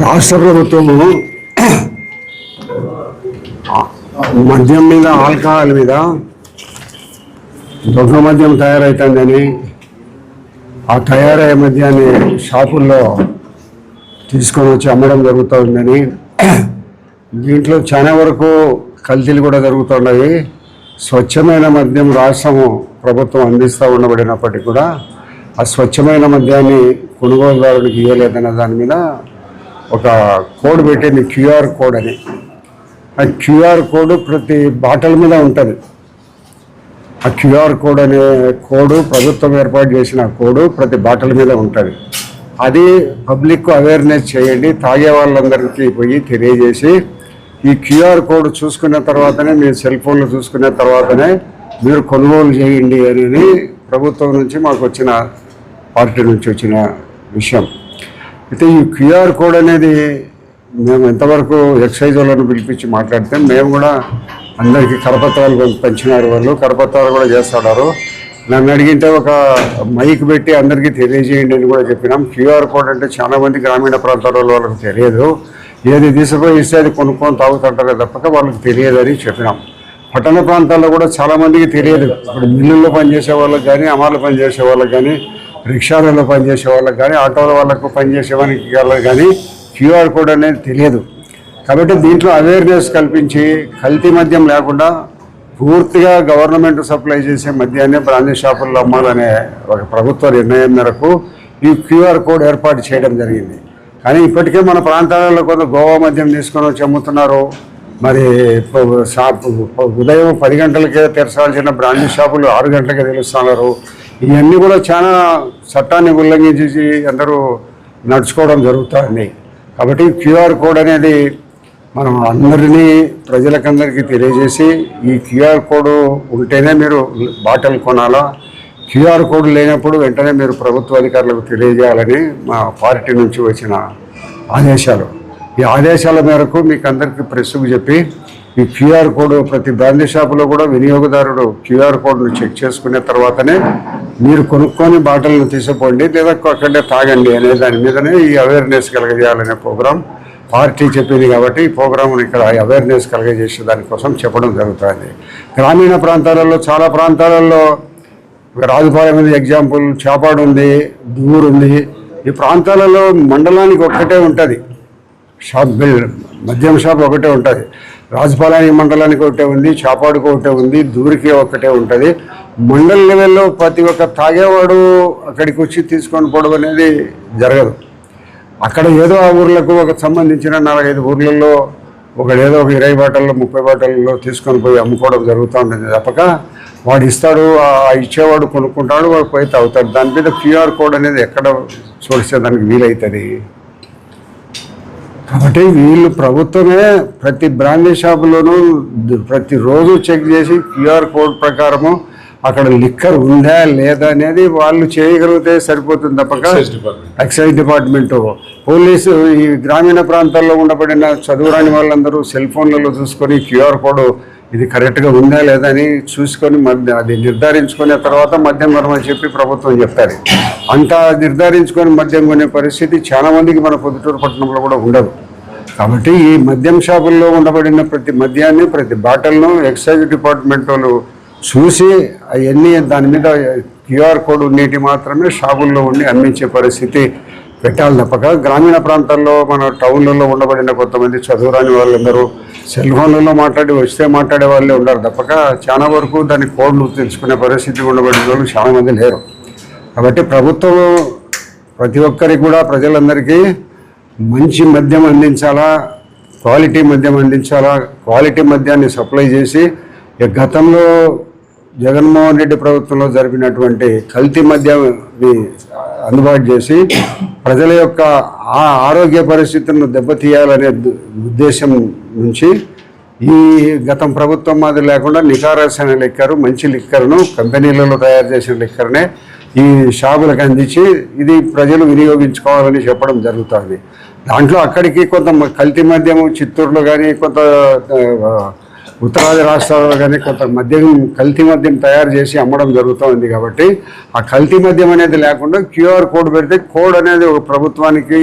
రాష్ట్ర ప్రభుత్వము మద్యం మీద ఆల్కహాల్ మీద దొంగ మద్యం తయారవుతుందని ఆ తయారయ్యే మద్యాన్ని షాపుల్లో తీసుకొని వచ్చి అమ్మడం జరుగుతుందని దీంట్లో చాలా వరకు కల్తీలు కూడా జరుగుతున్నాయి. స్వచ్ఛమైన మద్యం రాష్ట్రము ప్రభుత్వం అందిస్తూ ఉండబడినప్పటికీ కూడా ఆ స్వచ్ఛమైన మద్యాన్ని కొనుగోలుదారునికి ఇవ్వలేదన్న దాని మీద ఒక కోడ్ పెట్టింది క్యూఆర్ కోడ్ అని ఆ క్యూఆర్ కోడ్ ప్రతి బాటల మీద ఉంటుంది. ఆ క్యూఆర్ కోడ్ అనే కోడ్ ప్రభుత్వం ఏర్పాటు చేసిన కోడ్ ప్రతి బాటల మీద ఉంటుంది. అది పబ్లిక్ అవేర్నెస్ చేయండి తాగే వాళ్ళందరికీ పోయి తెలియజేసి ఈ క్యూఆర్ కోడ్ చూసుకున్న తర్వాతనే మీరు సెల్ ఫోన్లు చూసుకున్న తర్వాతనే మీరు కొనుగోలు చేయండి అనేది ప్రభుత్వం నుంచి మాకు వచ్చిన పార్టీ నుంచి వచ్చిన విషయం. అయితే ఈ క్యూఆర్ కోడ్ అనేది మేము ఎంతవరకు ఎక్సైజ్ వాళ్ళని పిలిపించి మాట్లాడితే మేము కూడా అందరికీ కరపత్రాలు పంచినారు వాళ్ళు. కరపత్రాలు కూడా చేస్తున్నారు. నన్ను అడిగింటే ఒక మైక్ పెట్టి అందరికీ తెలియజేయండి అని కూడా చెప్పినాం. క్యూఆర్ కోడ్ అంటే చాలామంది గ్రామీణ ప్రాంతాల వాళ్ళకి తెలియదు. ఏది తీసుకుపోయి ఇస్తే అది కొనుక్కొని తాగుతుంటారే తప్పక వాళ్ళకి తెలియదని చెప్పినాం. పట్టణ ప్రాంతాల్లో కూడా చాలామందికి తెలియదు. ఇప్పుడు మిల్లుల్లో పనిచేసే వాళ్ళకి కానీ అమలు పనిచేసే వాళ్ళకి కానీ రిక్షాలలో పనిచేసే వాళ్ళకి కానీ ఆటోల వాళ్ళకు పనిచేసే వాళ్ళకి వాళ్ళకి కానీ క్యూఆర్ కోడ్ అనేది తెలియదు. కాబట్టి దీంట్లో అవేర్నెస్ కల్పించి కల్తీ మద్యం లేకుండా పూర్తిగా గవర్నమెంట్ సప్లై చేసే మద్యాన్ని బ్రాండెడ్ షాపుల్లో అమ్మాలనే ఒక ప్రభుత్వ నిర్ణయం మేరకు ఈ క్యూఆర్ కోడ్ ఏర్పాటు చేయడం జరిగింది. కానీ ఇప్పటికే మన ప్రాంతాలలో కొంత గోవా మద్యం తీసుకొని వచ్చి అమ్ముతున్నారు. మరి షాప్ షాపు ఉదయం పది గంటలకే తెరచాల్సిన బ్రాండెడ్ షాపులు ఆరు గంటలకే తెలుస్తున్నారు. ఇవన్నీ కూడా చాలా చట్టాన్ని ఉల్లంఘించేసి అందరూ నడుచుకోవడం జరుగుతుంది. కాబట్టి క్యూఆర్ కోడ్ అనేది మనం అందరినీ ప్రజలకందరికీ తెలియజేసి ఈ క్యూఆర్ కోడ్ ఉంటేనే మీరు బాటిల్ కొనాలా? క్యూఆర్ కోడ్ లేనప్పుడు వెంటనే మీరు ప్రభుత్వ అధికారులకు తెలియజేయాలని మా పార్టీ నుంచి వచ్చిన ఆదేశాలు. ఈ ఆదేశాల మేరకు మీకు అందరికీ ప్రెస్కు చెప్పి ఈ క్యూఆర్ కోడ్ ప్రతి బ్రాండ్ షాపులో కూడా వినియోగదారుడు క్యూఆర్ కోడ్ను చెక్ చేసుకున్న తర్వాతనే మీరు కొనుక్కొని బాటలను తీసుకోండి లేదా అక్కడే తాగండి అనే దాని మీదనే ఈ అవేర్నెస్ కలగజేయాలనే ప్రోగ్రాం పార్టీ చెప్పింది కాబట్టి ఈ ప్రోగ్రామ్ ఇక్కడ అవేర్నెస్ కలగజేసే దానికోసం చెప్పడం జరుగుతుంది. గ్రామీణ ప్రాంతాలలో చాలా ప్రాంతాలలో రాజుపాలెం ఉంది ఎగ్జాంపుల్ చేపాడు ఉంది దూరు ఉంది. ఈ ప్రాంతాలలో మండలానికి ఒక్కటే ఉంటుంది. షాప్ బిల్ మద్యం షాప్ ఒకటే ఉంటుంది. రాజపాలెం మండలానికి ఒకటే ఉంది చాపాడుకు ఒకటే ఉంది దూరికి ఒకటే ఉంటుంది. మండల లెవెల్లో ప్రతి ఒక్క తాగేవాడు అక్కడికి వచ్చి తీసుకొని పోవడం అనేది జరగదు. అక్కడ ఏదో ఆ ఊర్లకు ఒక సంబంధించిన నాలుగైదు ఊర్లలో ఒకడు ఏదో ఒక ఇరవై బాటల్లో ముప్పై బాటల్లో తీసుకొని పోయి అమ్ముకోవడం జరుగుతూ ఉంటుంది తప్పక. వాడు ఇస్తాడు ఆ ఇచ్చేవాడు కొనుక్కుంటాడు వాడు పోయి తాగుతాడు. దాని మీద క్యూఆర్ కోడ్ అనేది ఎక్కడ చూడిస్తే దానికి వీలవుతుంది కాబట్టి వీళ్ళు ప్రభుత్వమే ప్రతి బ్రాండీ షాపులోనూ ప్రతిరోజు చెక్ చేసి క్యూఆర్ కోడ్ ప్రకారము అక్కడ లిక్కర్ ఉందా లేదా అనేది వాళ్ళు చేయగలిగితే సరిపోతుంది తప్పక. ఎక్సైజ్ డిపార్ట్మెంటు పోలీసు ఈ గ్రామీణ ప్రాంతాల్లో ఉండబడిన చదువురాని వాళ్ళందరూ సెల్ ఫోన్లలో చూసుకొని క్యూఆర్ కోడ్ ఇది కరెక్ట్గా ఉందా లేదా అని చూసుకొని మధ్య అది నిర్ధారించుకునే తర్వాత మద్యం కొనమని చెప్పి ప్రభుత్వం చెప్తారు. అంత నిర్ధారించుకొని మద్యం కొనే పరిస్థితి చాలా మందికి మన పొద్దుటూరు పట్టణంలో కూడా ఉండదు. కాబట్టి ఈ మద్యం షాపుల్లో ఉండబడిన ప్రతి మద్యాన్ని ప్రతి బాటల్ను ఎక్సైజ్ డిపార్ట్మెంట్ వాళ్ళు చూసి అవన్నీ దాని మీద క్యూఆర్ కోడ్ ఉండేటి మాత్రమే షాపుల్లో ఉండి అమ్మించే పరిస్థితి పెట్టాలి తప్పక గ్రామీణ ప్రాంతాల్లో మన టౌన్లలో ఉండబడిన కొంతమంది చదువురాని వాళ్ళందరూ సెల్ ఫోన్లలో మాట్లాడి వస్తే మాట్లాడే వాళ్ళే ఉండరు తప్పక చాలా వరకు దాని కోడ్లు తెలుసుకునే పరిస్థితి ఉండబడిన వాళ్ళు చాలా మంది లేరు. కాబట్టి ప్రభుత్వం ప్రతి ఒక్కరికి కూడా ప్రజలందరికీ మంచి మద్యం అందించాలా క్వాలిటీ మద్యం అందించాలా క్వాలిటీ మద్యాన్ని సప్లై చేసి గతంలో జగన్మోహన్ రెడ్డి ప్రభుత్వంలో జరిపినటువంటి కల్తీ మద్యాన్ని అందుబాటు చేసి ప్రజల యొక్క ఆ ఆరోగ్య పరిస్థితులను దెబ్బతీయాలనే ఉద్దేశం నుంచి ఈ గతం ప్రభుత్వం మాదిరి లేకుండా నికారసైన లిక్కరు మంచి లిక్కర్ను కంపెనీలలో తయారు చేసిన లిక్కర్నే ఈ షాపులకు అందించి ఇది ప్రజలు వినియోగించుకోవాలని చెప్పడం జరుగుతుంది. దాంట్లో అక్కడికి కొంత కల్తీ మద్యము చిత్తూరులో కానీ కొంత ఉత్తరాది రాష్ట్రాల్లో కానీ కొంత మద్యం కల్తీ మద్యం తయారు చేసి అమ్మడం జరుగుతూ ఉంది కాబట్టి ఆ కల్తీ మద్యం అనేది లేకుండా క్యూఆర్ కోడ్ పెడితే కోడ్ అనేది ఒక ప్రభుత్వానికి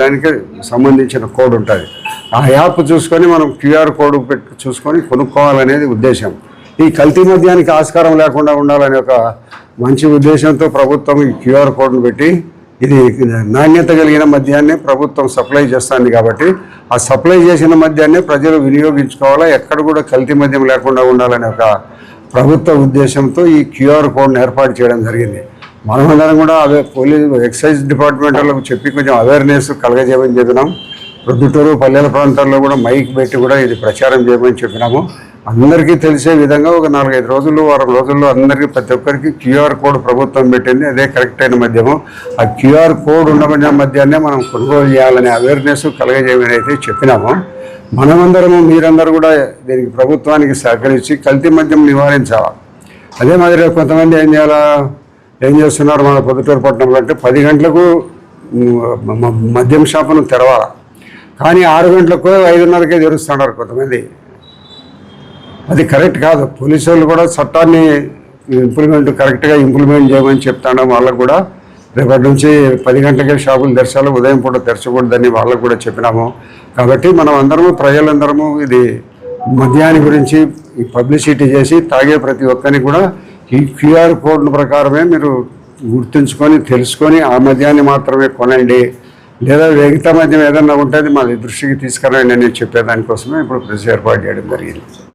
దానికి సంబంధించిన కోడ్ ఉంటుంది. ఆ యాప్ చూసుకొని మనం క్యూఆర్ కోడ్ పెట్టి చూసుకొని కొనుక్కోవాలనేది ఉద్దేశం. ఈ కల్తీ మద్యానికి ఆస్కారం లేకుండా ఉండాలనే ఒక మంచి ఉద్దేశంతో ప్రభుత్వం ఈ క్యూఆర్ కోడ్ను పెట్టి ఇది నాణ్యత కలిగిన మద్యాన్ని ప్రభుత్వం సప్లై చేస్తుంది కాబట్టి ఆ సప్లై చేసిన మద్యాన్ని ప్రజలు వినియోగించుకోవాలా? ఎక్కడ కూడా కల్తీ మద్యం లేకుండా ఉండాలనే ఒక ప్రభుత్వ ఉద్దేశంతో ఈ క్యూఆర్ కోడ్ని ఏర్పాటు చేయడం జరిగింది. మనమందరం కూడా అవే పోలీస్ ఎక్సైజ్ డిపార్ట్మెంట్ వాళ్ళకు చెప్పి కొంచెం అవేర్నెస్ కలగజేయమని చెప్పినాం. ప్రొద్దుటూరు పల్లెల ప్రాంతాల్లో కూడా మైక్ పెట్టి కూడా ఇది ప్రచారం చేయమని చెప్పినాము. అందరికీ తెలిసే విధంగా ఒక నాలుగైదు రోజులు వారం రోజుల్లో అందరికీ ప్రతి ఒక్కరికి క్యూఆర్ కోడ్ ప్రభుత్వం పెట్టింది. అదే కరెక్ట్ అయిన మద్యమం ఆ క్యూఆర్ కోడ్ ఉండబడిన మద్యాన్నే మనం కొనుగోలు చేయాలనే అవేర్నెస్ కలగజేయమని అయితే చెప్పినాము. మనమందరము మీరందరూ కూడా దీనికి ప్రభుత్వానికి సహకరించి కల్తీ మద్యం నివారించాలి? అదే మాదిరిగా కొంతమంది ఏం చేయాలా? ఏం చేస్తున్నారు? మన పొద్దుటూరు పట్టణంలో అంటే పది గంటలకు మద్యం షాపును తెరవాలి? కానీ ఆరు గంటలకు ఐదున్నరకే తెరుస్తున్నారు కొంతమంది. అది కరెక్ట్ కాదు. పోలీసు వాళ్ళు కూడా చట్టాన్ని ఇంప్లిమెంట్ కరెక్ట్గా ఇంప్లిమెంట్ చేయమని చెప్తాను వాళ్ళకు కూడా రేపటి నుంచి పది గంటలకే షాపులు తెరచాలి ఉదయం పూట తెరచకూడదని వాళ్ళకు కూడా చెప్పినాము. కాబట్టి మనం అందరము ప్రజలందరము ఇది మద్యాన్ని గురించి ఈ పబ్లిసిటీ చేసి తాగే ప్రతి ఒక్కరిని కూడా ఈ క్యూఆర్ కోడ్ ప్రకారమే మీరు గుర్తుంచుకొని తెలుసుకొని ఆ మద్యాన్ని మాత్రమే కొనండి. లేదా మిగతా మద్యం ఏదన్నా ఉంటే అది మా దృష్టికి తీసుకురండి అని చెప్పేదానికోసమే ఇప్పుడు ప్రెస్ ఏర్పాటు చేయడం జరిగింది.